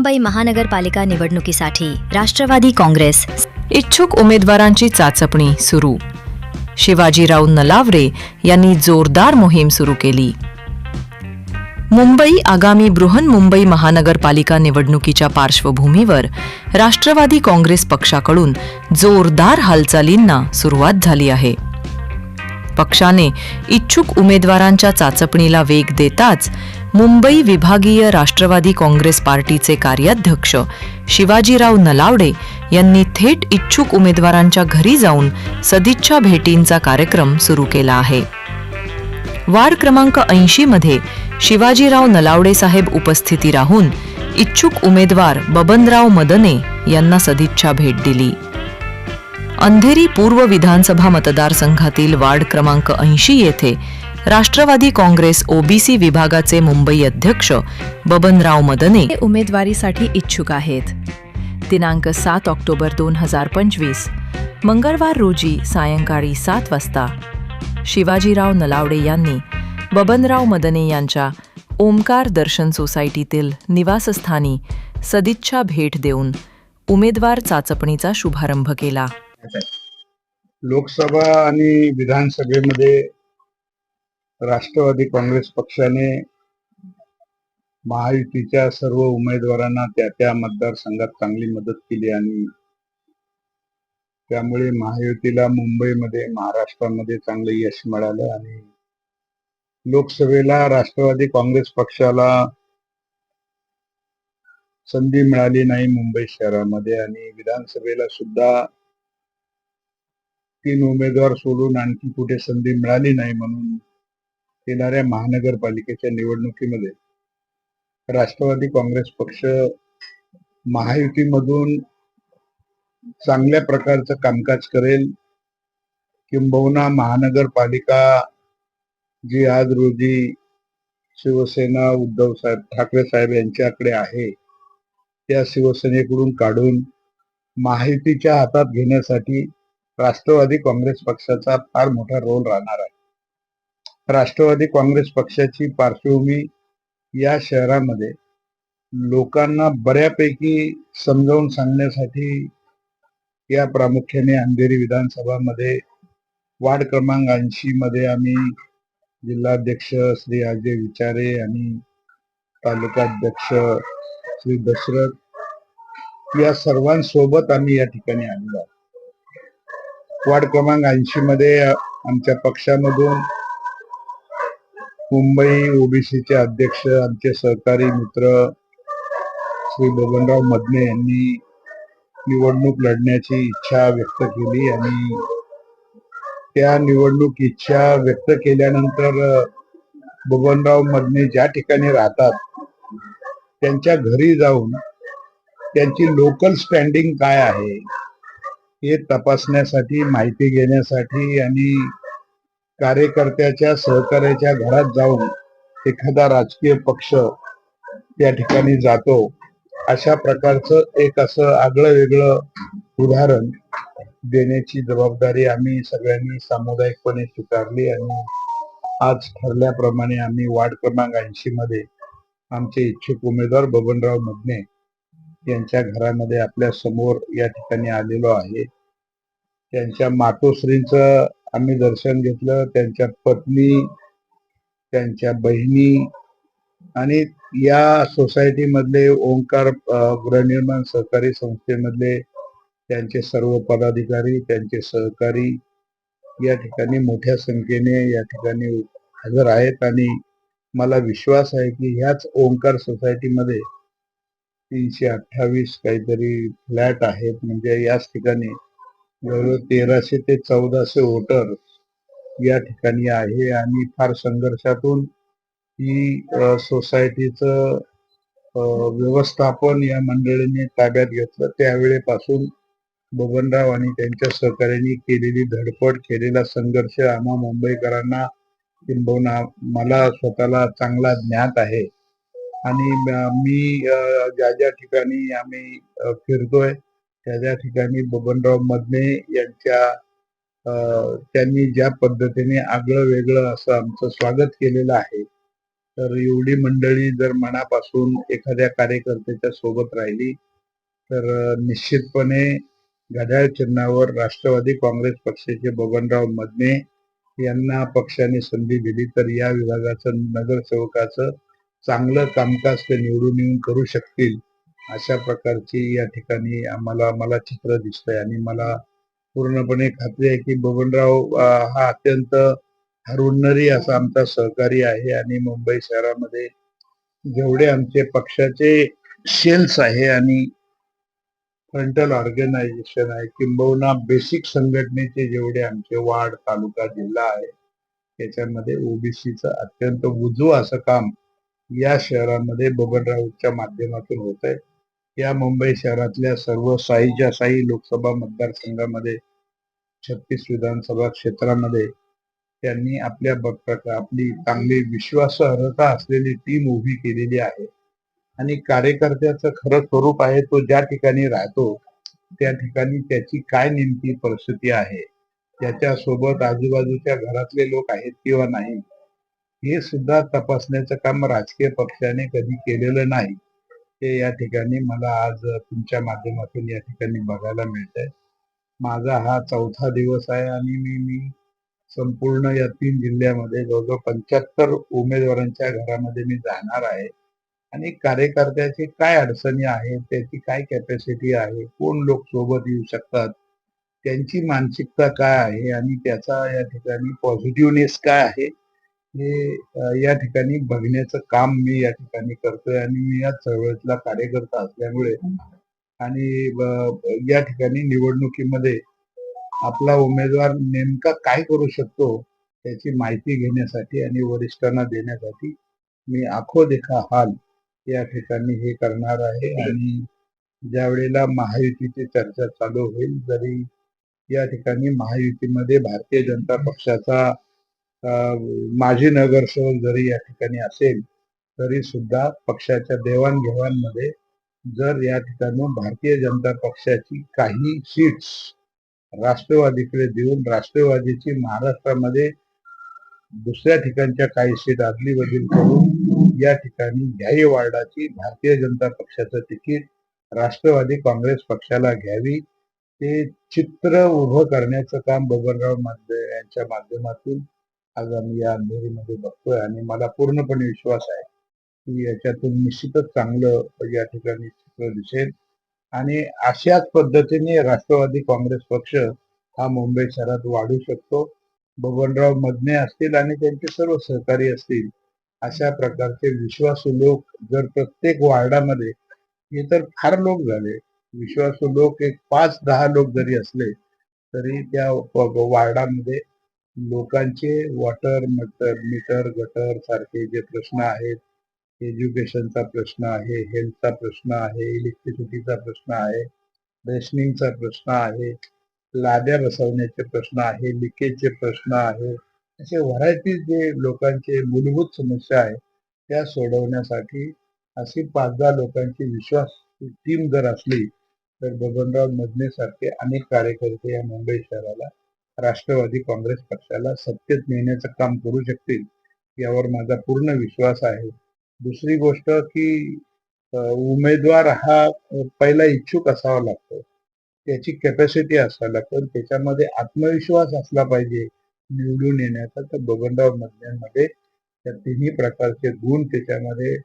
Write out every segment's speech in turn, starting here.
मुंबई महानगरपालिका निवडणुकीसाठी राष्ट्रवादी काँग्रेस. इच्छुक उमेदवारांची चाचपणी सुरू. शिवाजीराव नलावरे यांनी जोरदार मोहीम सुरू केली. मुंबई आगामी बृहन्मुंबई महानगरपालिका निवडणुकीच्या पार्श्वभूमीवर राष्ट्रवादी काँग्रेस पक्षाकडून जोरदार हालचालींना सुरुवात झाली आहे. पक्षाने इच्छुक उमेदवारांच्या चाचपणीला वेग देताच मुंबई विभागीय राष्ट्रवादी काँग्रेस पार्टीचे कार्याध्यक्ष शिवाजीराव नलावडे यांनी थेट इच्छुक उमेदवारांच्या घरी जाऊन सदिच्छा भेटींचा कार्यक्रम सुरू केला आहे. वार्ड क्रमांक ऐंशी मध्ये शिवाजीराव नलावडे साहेब उपस्थिती राहून इच्छुक उमेदवार बबनराव मदने यांना सदिच्छा भेट दिली. अंधेरी पूर्व विधानसभा मतदारसंघातील वार्ड क्रमांक ऐंशी येथे राष्ट्रवादी काँग्रेस ओबीसी विभागाचे मुंबई अध्यक्ष बबनराव मदने उमेदवारीसाठी इच्छुक आहेत. दिनांक सात ऑक्टोबर दोन हजार पंचवीस मंगळवार रोजी सायंकाळी सात वाजता शिवाजीराव नलावडे यांनी बबनराव मदने यांच्या ओमकार दर्शन सोसायटीतील निवासस्थानी सदिच्छा भेट देऊन उमेदवार चाचपणीचा शुभारंभ केला. लोकसभा आणि विधानसभेमध्ये राष्ट्रवादी काँग्रेस पक्षाने महायुतीच्या सर्व उमेदवारांना त्या त्या मतदारसंघात चांगली मदत केली आणि त्यामुळे महायुतीला मुंबईमध्ये महाराष्ट्रामध्ये चांगलं यश मिळालं आणि लोकसभेला राष्ट्रवादी काँग्रेस पक्षाला संधी मिळाली नाही मुंबई शहरामध्ये आणि विधानसभेला सुद्धा तीन उमेदवार सोडून आणखी कुठे संधी मिळाली नाही म्हणून येणाऱ्या महानगरपालिकेच्या निवडणुकीमध्ये राष्ट्रवादी काँग्रेस पक्ष महायुतीमधून चांगल्या प्रकारचं कामकाज करेल. किंबहुना महानगरपालिका जी आज रोजी शिवसेना उद्धव साहेब ठाकरे साहेब यांच्याकडे आहे त्या शिवसेनेकडून काढून महायुतीच्या हातात घेण्यासाठी राष्ट्रवादी काँग्रेस पक्षाचा फार मोठा रोल राहणार आहे. राष्ट्रवादी काँग्रेस पक्षाची पार्श्वभूमी या शहरामध्ये लोकांना बऱ्यापैकी समजावून सांगण्यासाठी या प्रामुख्याने अंधेरी विधानसभामध्ये वार्ड क्रमांक ऐंशी मध्ये आम्ही जिल्हाध्यक्ष श्री अजय विचारे आणि तालुकाध्यक्ष श्री दशरथ या सर्वांसोबत आम्ही या ठिकाणी आलेलो आहोत. वार्ड क्रमांक ऐंशी मध्ये आमच्या पक्षामधून मुंबई ओबीसीचे अध्यक्ष आमचे सहकारी मित्र श्री बबनराव मदने यांनी निवडणूक लढण्याची इच्छा व्यक्त केली आणि त्या निवडणूक इच्छा व्यक्त केल्यानंतर बबनराव मदने ज्या ठिकाणी राहतात त्यांच्या घरी जाऊन त्यांची लोकल स्टँडिंग काय आहे हे तपासण्यासाठी माहिती घेण्यासाठी आणि कार्यकर्त्याच्या सहकार्याच्या घरात जाऊन एखादा राजकीय पक्ष त्या ठिकाणी जातो अशा प्रकारचं एक असं आगळं वेगळं उदाहरण देण्याची जबाबदारी आम्ही सगळ्यांनी सामुदायिकपणे स्वीकारली आणि आज ठरल्याप्रमाणे आम्ही वार्ड क्रमांक ऐंशी मध्ये आमचे इच्छुक उमेदवार बबनराव मदने यांच्या घरामध्ये आपल्यासमोर या ठिकाणी आलेलो आहे. त्यांच्या मातोश्रींचं आम्ही दर्शन घेतलं त्यांच्या पत्नी त्यांच्या बहिणी आणि या सोसायटीमधले ओंकार गृहनिर्माण सहकारी संस्थेमधले त्यांचे सर्व पदाधिकारी त्यांचे सहकारी या ठिकाणी मोठ्या संख्येने या ठिकाणी हजर आहेत आणि मला विश्वास आहे की ह्याच ओंकार सोसायटीमध्ये तीनशे अठ्ठावीस काहीतरी फ्लॅट आहेत. म्हणजे याच ठिकाणी जवळजवळ तेराशे ते चौदाशे वोटर या ठिकाणी आहे आणि फार संघर्षातून ही सोसायटीचं व्यवस्थापन या मंडळीने ताब्यात घेतलं. त्यावेळेपासून बबनराव आणि त्यांच्या सहकार्यांनी केलेली धडपड केलेला संघर्ष आम्हा मुंबईकरांना किंबहुना मला स्वतःला चांगला ज्ञात आहे. आणि मी ज्या ज्या ठिकाणी आम्ही फिरतोय त्या त्या ठिकाणी बबनराव मदने यांच्या त्यांनी ज्या पद्धतीने आगळं वेगळं असं आमचं स्वागत केलेलं आहे तर एवढी मंडळी जर मनापासून एखाद्या कार्यकर्त्याच्या सोबत राहिली तर निश्चितपणे घड्याळ चिन्हावर राष्ट्रवादी काँग्रेस पक्षाचे बबनराव मदने यांना पक्षाने संधी दिली तर या विभागाचं नगरसेवकाचं चांगलं कामकाज ते निवडून येऊन करू शकतील. अशा प्रकारची या ठिकाणी आम्हाला मला चित्र दिसतंय आणि मला पूर्णपणे खात्री आहे की बबनराव हा अत्यंत हरहुन्नरी असा आमचा सहकारी आहे आणि मुंबई शहरामध्ये जेवढे आमचे पक्षाचे सेल्स आहे आणि फ्रंटल ऑर्गनायझेशन आहे किंबहुना बेसिक संघटनेचे जेवढे आमचे वार्ड तालुका जिल्हा आहे त्याच्यामध्ये ओबीसीचं अत्यंत उजू असं काम या शहरामध्ये बबनरावच्या माध्यमातून होत आहे या मुंबई शहरातल्या सर्व साईच्या साई लोकसभा मतदारसंघामध्ये छत्तीस विधानसभा क्षेत्रामध्ये त्यांनी आपल्या आपली चांगली विश्वासार्हता असलेली टीम उभी केलेली आहे. आणि कार्यकर्त्याचं खरं स्वरूप आहे तो ज्या ठिकाणी राहतो त्या ठिकाणी त्याची काय नेमकी परिस्थिती आहे त्याच्यासोबत आजूबाजूच्या घरातले लोक आहेत किंवा नाही हे सुद्धा तपासण्याचं काम राजकीय पक्षाने कधी केलेलं नाही. ते या ठिकाणी मला आज तुमच्या माध्यमातून या ठिकाणी बघायला मिळतंय. माझा हा चौथा दिवस आहे आणि मी मी संपूर्ण या तीन जिल्ह्यामध्ये जवळजवळ पंच्याहत्तर उमेदवारांच्या घरामध्ये मी जाणार आहे. आणि कार्यकर्त्याची काय अडचणी आहेत त्याची काय कॅपॅसिटी आहे कोण लोक सोबत येऊ शकतात त्यांची मानसिकता काय आहे आणि त्याचा या ठिकाणी पॉझिटिव्हनेस काय आहे हे या ठिकाणी बघण्याचं काम मी या ठिकाणी करतोय आणि मी या चळवळीतला कार्यकर्ता असल्यामुळे आणि या ठिकाणी निवडणुकीमध्ये आपला उमेदवार नेमका काय करू शकतो त्याची माहिती घेण्यासाठी आणि वरिष्ठांना देण्यासाठी मी आखो देखा हाल या ठिकाणी हे करणार आहे. आणि ज्या वेळेला महायुतीची चर्चा चालू होईल जरी या ठिकाणी महायुतीमध्ये भारतीय जनता पक्षाचा माजी नगरसेवक जरी या ठिकाणी असेल तरी सुद्धा पक्षाच्या देवाणघेवाणमध्ये जर या ठिकाणी भारतीय जनता पक्षाची काही सीट्स राष्ट्रवादीकडे देऊन राष्ट्रवादीची महाराष्ट्रामध्ये दुसऱ्या ठिकाणच्या काही सीट आदली बदल करून या ठिकाणी ध्याय वार्डाची भारतीय जनता पक्षाचं तिकीट राष्ट्रवादी काँग्रेस पक्षाला घ्यावी ते चित्र उभं करण्याचं काम बबनरावमध्ये यांच्या माध्यमातून आज आम्ही या अंधेरीमध्ये बघतोय आणि मला पूर्णपणे विश्वास आहे की याच्यातून निश्चितच चांगलं या ठिकाणी चित्र दिसेल. आणि अशाच पद्धतीने राष्ट्रवादी काँग्रेस पक्ष हा मुंबई शहरात वाढू शकतो. बबनराव मदने असतील आणि त्यांचे सर्व सहकारी असतील अशा प्रकारचे विश्वासू लोक जर प्रत्येक वार्डामध्ये हे तर फार लोक झाले. विश्वासू लोक एक पाच दहा लोक जरी असले तरी त्या वार्डामध्ये लोकांचे वॉटर मटर मीटर गटर सारखे जे प्रश्न आहेत एज्युकेशनचा प्रश्न आहे हेल्थचा प्रश्न आहे इलेक्ट्रिसिटीचा प्रश्न आहे रेशनिंगचा प्रश्न आहे लाद्या बसवण्याचे प्रश्न आहे लिकेजचे प्रश्न आहे असे व्हरायटी जे लोकांचे मूलभूत समस्या आहे त्या सोडवण्यासाठी अशी पाच दहा लोकांची विश्वास टीम जर असली तर बबनराव मधने सारखे अनेक कार्यकर्ते या मुंबई शहराला राष्ट्रवादी काँग्रेस पक्षाला सत्तेत नेण्याचं काम करू शकतील यावर माझा पूर्ण विश्वास आहे. दुसरी गोष्ट की उमेदवार हा पहिला इच्छुक असावा लागतो. त्याची कॅपॅसिटी असावी लागतो. त्याच्यामध्ये आत्मविश्वास असला पाहिजे निवडून येण्याचा. तर बबनराव मधल्यांमध्ये त्या तिन्ही प्रकारचे गुण त्याच्यामध्ये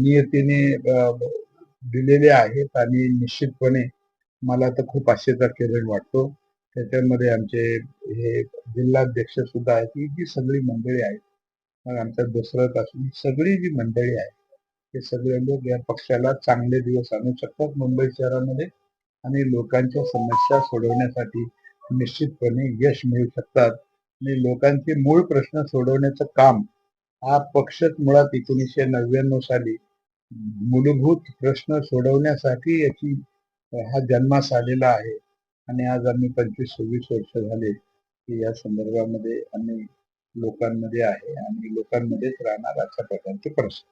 नियतीने दिलेले आहेत. आणि निश्चितपणे मला तर खूप आशेचा किरण वाटतो. त्याच्यामध्ये आमचे हे जिल्हाध्यक्ष सुद्धा आहेत. ही जी सगळी मंडळी आहेत मग आमच्या दसरथ असून सगळी जी मंडळी आहे ते सगळे लोक या पक्षाला चांगले दिवस आणू शकतात मुंबई शहरामध्ये आणि लोकांच्या समस्या सोडवण्यासाठी निश्चितपणे यश मिळू शकतात. आणि लोकांचे मूळ प्रश्न सोडवण्याचं काम हा पक्षच मुळात एकोणीसशे नव्याण्णव साली मूलभूत प्रश्न सोडवण्यासाठी याची हा जन्मास आलेला आहे. आणि आज आम्ही पंचवीस सव्वीस वर्ष झाले की या संदर्भामध्ये आम्ही लोकांमध्ये आहे आणि लोकांमध्येच राहणार अशा प्रकारचे प्रश्न